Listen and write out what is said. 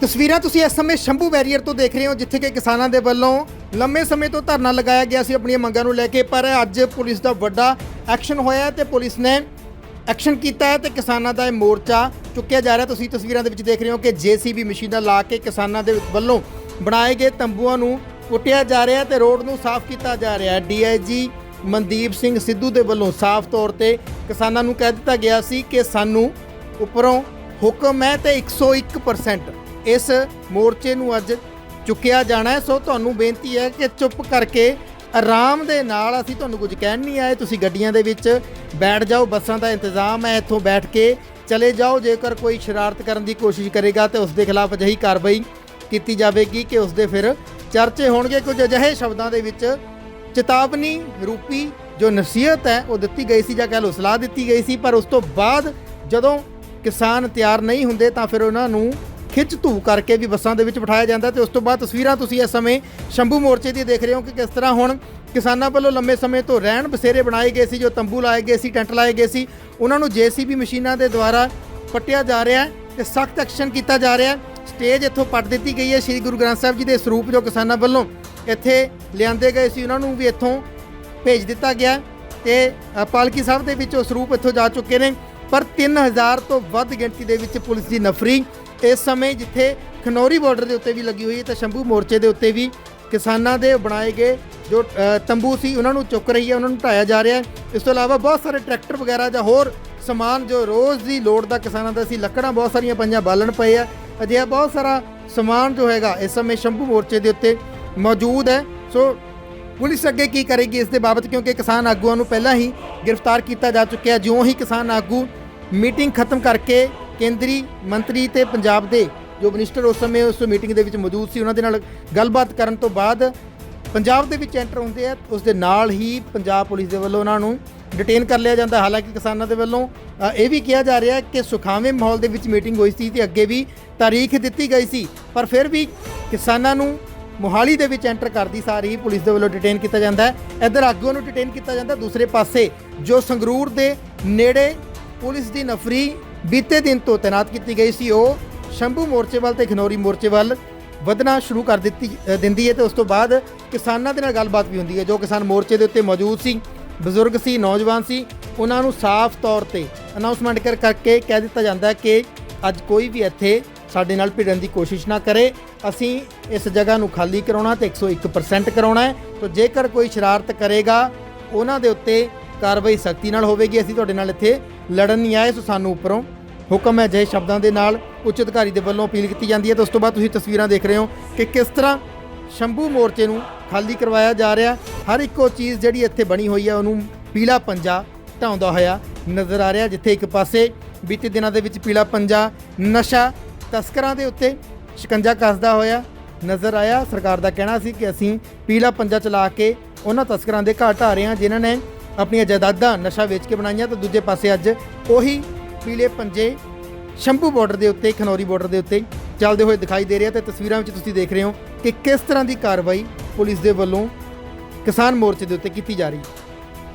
ਤਸਵੀਰਾਂ ਤੁਸੀਂ ਇਸ ਸਮੇਂ ਸ਼ੰਭੂ ਬੈਰੀਅਰ ਤੋਂ ਦੇਖ ਰਹੇ ਹੋ, ਜਿੱਥੇ ਕਿ ਕਿਸਾਨਾਂ ਦੇ ਵੱਲੋਂ ਲੰਮੇ ਸਮੇਂ ਤੋਂ ਧਰਨਾ ਲਗਾਇਆ ਗਿਆ ਸੀ ਆਪਣੀਆਂ ਮੰਗਾਂ ਨੂੰ ਲੈ ਕੇ, ਪਰ ਅੱਜ ਪੁਲਿਸ ਦਾ ਵੱਡਾ ਐਕਸ਼ਨ ਹੋਇਆ ਹੈ ਤੇ ਪੁਲਿਸ ਨੇ ਐਕਸ਼ਨ ਕੀਤਾ ਹੈ ਤੇ ਕਿਸਾਨਾਂ ਦਾ ਇਹ ਮੋਰਚਾ ਚੁੱਕਿਆ ਜਾ ਰਿਹਾ ਤੁਸੀਂ ਤਸਵੀਰਾਂ ਦੇ ਵਿੱਚ ਦੇਖ ਰਹੇ ਹੋ ਕਿ ਜੀਸੀਬੀ ਮਸ਼ੀਨਾਂ ਲਾ ਕੇ ਕਿਸਾਨਾਂ ਦੇ ਵੱਲੋਂ ਬਣਾਏ ਗਏ ਤੰਬੂਆਂ ਨੂੰ ਪੁੱਟਿਆ ਜਾ ਰਿਹਾ ਹੈ ਤੇ ਰੋਡ ਨੂੰ ਸਾਫ਼ ਕੀਤਾ ਜਾ ਰਿਹਾ ਹੈ। ਡੀਆਈਜੀ ਮਨਦੀਪ ਸਿੰਘ ਸਿੱਧੂ ਦੇ ਵੱਲੋਂ ਸਾਫ਼ ਤੌਰ ਤੇ ਕਿਸਾਨਾਂ ਨੂੰ ਕਹਿ ਦਿੱਤਾ ਗਿਆ ਸੀ ਕਿ ਸਾਨੂੰ ਉੱਪਰੋਂ ਹੁਕਮ ਹੈ ਤੇ 101% ਇਸ ਮੋਰਚੇ ਨੂੰ ਅੱਜ ਚੁੱਕਿਆ ਜਾਣਾ ਹੈ। ਸੋ ਤੁਹਾਨੂੰ ਬੇਨਤੀ ਹੈ ਕਿ ਚੁੱਪ ਕਰਕੇ ਆਰਾਮ ਦੇ ਨਾਲ ਅਸੀਂ ਤੁਹਾਨੂੰ ਕੁਝ ਕਹਿਣ ਨਹੀਂ ਆਏ। ਤੁਸੀਂ ਗੱਡੀਆਂ ਦੇ ਵਿੱਚ ਬੈਠ ਜਾਓ, ਬੱਸਾਂ ਦਾ ਇੰਤਜ਼ਾਮ ਹੈ ਇੱਥੋਂ ਬੈਠ ਕੇ। ਚਲੇ ਜਾਓ, ਜੇਕਰ ਕੋਈ ਸ਼ਰਾਰਤ ਕਰਨ ਦੀ ਕੋਸ਼ਿਸ਼ ਕਰੇਗਾ ਤੇ ਉਸ ਦੇ ਖਿਲਾਫ ਅਜਿਹੀ ਕਾਰਵਾਈ ਕੀਤੀ ਜਾਵੇਗੀ ਕਿ ਉਸ ਦੇ ਫਿਰ ਚਰਚੇ ਹੋਣਗੇ। ਕੁਝ ਅਜਿਹੇ ਸ਼ਬਦਾਂ ਦੇ ਵਿੱਚ ਚੇਤਾਵਨੀ ਰੂਪੀ ਜੋ ਨਸੀਹਤ ਹੈ, ਉਹ ਦਿੱਤੀ ਗਈ ਸੀ ਜਾਂ ਕਹਿ ਲਓ ਸਲਾਹ ਦਿੱਤੀ ਗਈ ਸੀ। ਪਰ ਉਸ ਤੋਂ ਬਾਅਦ ਜਦੋਂ ਕਿਸਾਨ ਤਿਆਰ ਨਹੀਂ ਹੁੰਦੇ ਤਾਂ ਫਿਰ ਉਹਨਾਂ ਨੂੰ ਖਿੱਚ ਧੂ ਕਰਕੇ ਵੀ ਬੱਸਾਂ ਦੇ ਵਿੱਚ ਬਿਠਾਇਆ ਜਾਂਦਾ ਤੇ ਉਸ ਤੋਂ ਬਾਅਦ ਤਸਵੀਰਾਂ ਤੁਸੀਂ ਇਸ ਸਮੇਂ ਸ਼ੰਭੂ ਮੋਰਚੇ ਦੀ ਦੇਖ ਰਹੇ ਹੋ ਕਿ ਕਿਸ ਤਰ੍ਹਾਂ ਹੁਣ ਕਿਸਾਨਾਂ ਵੱਲੋਂ ਲੰਮੇ ਸਮੇਂ ਤੋਂ ਰਹਿਣ ਬਸੇਰੇ ਬਣਾਏ ਗਏ ਸੀ, ਜੋ ਤੰਬੂ ਲਾਏ ਗਏ ਸੀ, ਟੈਂਟ ਲਾਏ ਗਏ ਸੀ, ਉਹਨਾਂ ਨੂੰ ਜੀਸੀਬੀ ਮਸ਼ੀਨਾਂ ਦੇ ਦੁਆਰਾ ਪੱਟਿਆ ਜਾ ਰਿਹਾ ਹੈ ਤੇ ਸਖਤ ਐਕਸ਼ਨ ਕੀਤਾ ਜਾ ਰਿਹਾ ਹੈ। ਸਟੇਜ ਇੱਥੋਂ ਪੱਟ ਦਿੱਤੀ ਗਈ ਹੈ। ਸ੍ਰੀ ਗੁਰੂ ਗ੍ਰੰਥ ਸਾਹਿਬ ਜੀ ਦੇ ਸਰੂਪ ਜੋ ਕਿਸਾਨਾਂ ਵੱਲੋਂ ਇੱਥੇ ਲਿਆਂਦੇ ਗਏ ਸੀ, ਉਹਨਾਂ ਨੂੰ ਵੀ ਇੱਥੋਂ ਭੇਜ ਦਿੱਤਾ ਗਿਆ ਤੇ ਪਾਲਕੀ ਸਾਹਿਬ ਦੇ ਵਿੱਚ ਉਹ ਸਰੂਪ ਇੱਥੋਂ ਜਾ ਚੁੱਕੇ ਨੇ। ਪਰ 3000 ਤੋਂ ਵੱਧ ਗਿਣਤੀ ਦੇ ਵਿੱਚ ਪੁਲਿਸ ਦੀ ਨਫਰੀ। ਇਸ ਸਮੇਂ ਜਿੱਥੇ ਖਨੌਰੀ ਬਾਰਡਰ ਦੇ ਉੱਤੇ ਵੀ ਲੱਗੀ ਹੋਈ ਹੈ, ਤਾਂ ਸ਼ੰਭੂ ਮੋਰਚੇ ਦੇ ਉੱਤੇ ਵੀ ਕਿਸਾਨਾਂ ਦੇ ਬਣਾਏ ਗਏ ਜੋ ਤੰਬੂ ਸੀ, ਉਹਨਾਂ ਨੂੰ ਚੁੱਕ ਰਹੀ ਹੈ, ਉਹਨਾਂ ਨੂੰ ਢਾਇਆ ਜਾ ਰਿਹਾ ਹੈ। ਇਸ ਤੋਂ ਇਲਾਵਾ ਬਹੁਤ ਸਾਰੇ ਟਰੈਕਟਰ ਵਗੈਰਾ ਜਾਂ ਹੋਰ ਸਮਾਨ ਜੋ ਰੋਜ਼ ਦੀ ਲੋੜ ਦਾ ਕਿਸਾਨਾਂ ਦਾ ਸੀ, ਲੱਕੜਾਂ ਬਹੁਤ ਸਾਰੀਆਂ ਪੰਜਾਂ ਬਾਲਣ ਪਏ ਆ। ਅਜਿਹਾ ਬਹੁਤ ਸਾਰਾ ਸਮਾਨ ਜੋ ਹੈਗਾ, ਇਸ ਸਮੇਂ ਸ਼ੰਭੂ ਮੋਰਚੇ ਦੇ ਉੱਤੇ ਮੌਜੂਦ ਹੈ। ਸੋ ਪੁਲਿਸ ਅੱਗੇ ਕੀ ਕਰੇਗੀ ਇਸ ਦੇ ਬਾਬਤ? ਕਿਉਂਕਿ ਕਿਸਾਨ ਆਗੂਆਂ ਨੂੰ ਪਹਿਲਾਂ ਹੀ ਗ੍ਰਿਫਤਾਰ ਕੀਤਾ ਜਾ ਚੁੱਕਿਆ ਜਿਉਂ ਹੀ ਕਿਸਾਨ ਆਗੂ ਮੀਟਿੰਗ ਖਤਮ ਕਰਕੇ ਕੇਂਦਰੀ ਮੰਤਰੀ ਤੇ ਪੰਜਾਬ ਦੇ ਜੋ ਮਿਨਿਸਟਰ ਉਸ ਸਮੇਂ ਉਸ ਮੀਟਿੰਗ ਦੇ ਵਿੱਚ ਮੌਜੂਦ ਸੀ, ਉਹਨਾਂ ਦੇ ਨਾਲ ਗੱਲਬਾਤ ਕਰਨ ਤੋਂ ਬਾਅਦ ਪੰਜਾਬ ਦੇ ਵਿੱਚ ਐਂਟਰ ਹੁੰਦੇ ਆ, ਉਸ ਦੇ ਨਾਲ ਹੀ ਪੰਜਾਬ ਪੁਲਿਸ ਦੇ ਵੱਲੋਂ ਉਹਨਾਂ ਨੂੰ ਡਿਟੇਨ ਕਰ ਲਿਆ ਜਾਂਦਾ। ਹਾਲਾਂਕਿ ਕਿਸਾਨਾਂ ਦੇ ਵੱਲੋਂ ਇਹ ਵੀ ਕਿਹਾ ਜਾ ਰਿਹਾ ਕਿ ਸੁਖਾਵੇਂ ਮਾਹੌਲ ਦੇ ਵਿੱਚ ਮੀਟਿੰਗ ਹੋਈ ਸੀ ਤੇ ਅੱਗੇ ਵੀ ਤਾਰੀਖ ਦਿੱਤੀ ਗਈ ਸੀ। ਪਰ ਫਿਰ ਵੀ ਕਿਸਾਨਾਂ ਨੂੰ ਮੋਹਾਲੀ ਦੇ ਵਿੱਚ ਐਂਟਰ ਕਰਦੀ ਸਾਰੀ ਹੀ ਪੁਲਿਸ ਦੇ ਵੱਲੋਂ ਡਿਟੇਨ ਕੀਤਾ ਜਾਂਦਾ ਹੈ। ਇੱਧਰ ਆਗੂਆਂ ਨੂੰ ਡਿਟੇਨ ਕੀਤਾ ਜਾਂਦਾ। ਦੂਸਰੇ ਪਾਸੇ ਜੋ ਸੰਗਰੂਰ ਦੇ ਨੇੜੇ ਪੁਲਿਸ ਦੀ ਨਫਰੀ ਬੀਤੇ ਦਿਨ ਤੋਂ ਤਾਇਨਾਤ ਕੀਤੀ ਗਈ ਸੀ, ਉਹ ਸ਼ੰਭੂ ਮੋਰਚੇ ਵੱਲ ਤੇ ਖਨੌਰੀ ਮੋਰਚੇ ਵੱਲ ਵਧਣਾ ਸ਼ੁਰੂ ਕਰ ਦਿੱਤੀ ਦਿੰਦੀ ਹੈ ਤੇ ਉਸ ਤੋਂ ਬਾਅਦ ਕਿਸਾਨਾਂ ਦੇ ਨਾਲ ਗੱਲਬਾਤ ਵੀ ਹੁੰਦੀ ਹੈ। ਜੋ ਕਿਸਾਨ ਮੋਰਚੇ ਦੇ ਉੱਤੇ ਮੌਜੂਦ ਸੀ, ਬਜ਼ੁਰਗ ਸੀ, ਨੌਜਵਾਨ ਸੀ, ਉਹਨਾਂ ਨੂੰ ਸਾਫ਼ ਤੌਰ ਤੇ ਅਨਾਉਂਸਮੈਂਟ ਕਰ, ਕਰਕੇ ਕਹਿ ਦਿੱਤਾ ਜਾਂਦਾ ਕਿ ਅੱਜ ਕੋਈ ਵੀ ਇੱਥੇ ਸਾਡੇ ਨਾਲ ਭਿੜਨ ਦੀ ਕੋਸ਼ਿਸ਼ ਨਾ ਕਰੇ। ਅਸੀਂ ਇਸ ਜਗ੍ਹਾ ਨੂੰ ਖਾਲੀ ਕਰਾਉਣਾ ਤੇ 101% ਕਰਾਉਣਾ ਹੈ। ਤਾਂ ਜੇਕਰ ਕੋਈ ਸ਼ਰਾਰਤ ਕਰੇਗਾ, ਉਹਨਾਂ ਦੇ ਉੱਤੇ ਕਾਰਵਾਈ ਸਖਤੀ ਨਾਲ ਹੋਵੇਗੀ। ਅਸੀਂ ਤੁਹਾਡੇ ਨਾਲ ਇੱਥੇ ਲੜਨ ਨਹੀਂ ਆਏ, ਸੋ ਸਾਨੂੰ ਉੱਪਰੋਂ ਹੁਕਮ ਹੈ ਜੇ ਸ਼ਬਦਾਂ ਦੇ ਨਾਲ ਉੱਚ ਅਧਿਕਾਰੀ ਦੇ ਵੱਲੋਂ ਅਪੀਲ ਕੀਤੀ ਜਾਂਦੀ ਹੈ। ਤਾਂ ਉਸ ਤੋਂ ਬਾਅਦ ਤੁਸੀਂ ਤਸਵੀਰਾਂ ਦੇਖ ਰਹੇ ਹੋ ਕਿ ਕਿਸ ਤਰ੍ਹਾਂ ਸ਼ੰਭੂ ਮੋਰਚੇ ਨੂੰ ਖਾਲੀ ਕਰਵਾਇਆ ਜਾ ਰਿਹਾ ਹਰ ਇੱਕੋ ਚੀਜ਼ ਜਿਹੜੀ ਇੱਥੇ ਬਣੀ ਹੋਈ ਹੈ, ਉਹਨੂੰ ਪੀਲਾ ਪੰਜਾ ਢਾਉਂਦਾ ਹੋਇਆ ਨਜ਼ਰ ਆ ਰਿਹਾ, ਜਿੱਥੇ ਇੱਕ ਪਾਸੇ ਬੀਤੇ ਦਿਨਾਂ ਦੇ ਵਿੱਚ ਪੀਲਾ ਪੰਜਾ ਨਸ਼ਾ ਤਸਕਰਾਂ ਦੇ ਉੱਤੇ ਸ਼ਿਕੰਜਾ ਕੱਸਦਾ ਹੋਇਆ ਨਜ਼ਰ ਆਇਆ। ਸਰਕਾਰ ਦਾ ਕਹਿਣਾ ਸੀ ਕਿ ਅਸੀਂ ਪੀਲਾ ਪੰਜਾ ਚਲਾ ਕੇ ਉਹਨਾਂ ਤਸਕਰਾਂ ਦੇ ਘਰ ਢਾ ਰਹੇ ਹਾਂ ਜਿਨ੍ਹਾਂ ਨੇ ਆਪਣੀਆਂ ਜਾਇਦਾਦਾਂ ਨਸ਼ਾ ਵੇਚ ਕੇ ਬਣਾਈਆਂ। ਤਾਂ ਦੂਜੇ ਪਾਸੇ ਅੱਜ ਉਹੀ ਪੀਲੇ ਪੰਜੇ ਸ਼ੰਭੂ ਬਾਰਡਰ ਦੇ ਉੱਤੇ, ਖਨੌਰੀ ਬਾਰਡਰ ਦੇ ਉੱਤੇ ਚੱਲਦੇ ਹੋਏ ਦਿਖਾਈ ਦੇ ਰਿਹਾ ਤੇ ਤਸਵੀਰਾਂ ਵਿੱਚ ਤੁਸੀਂ ਦੇਖ ਰਹੇ ਹੋ ਕਿ ਕਿਸ ਤਰ੍ਹਾਂ ਦੀ ਕਾਰਵਾਈ ਪੁਲਿਸ ਦੇ ਵੱਲੋਂ ਕਿਸਾਨ ਮੋਰਚੇ ਦੇ ਉੱਤੇ ਕੀਤੀ ਜਾ ਰਹੀ ਹੈ।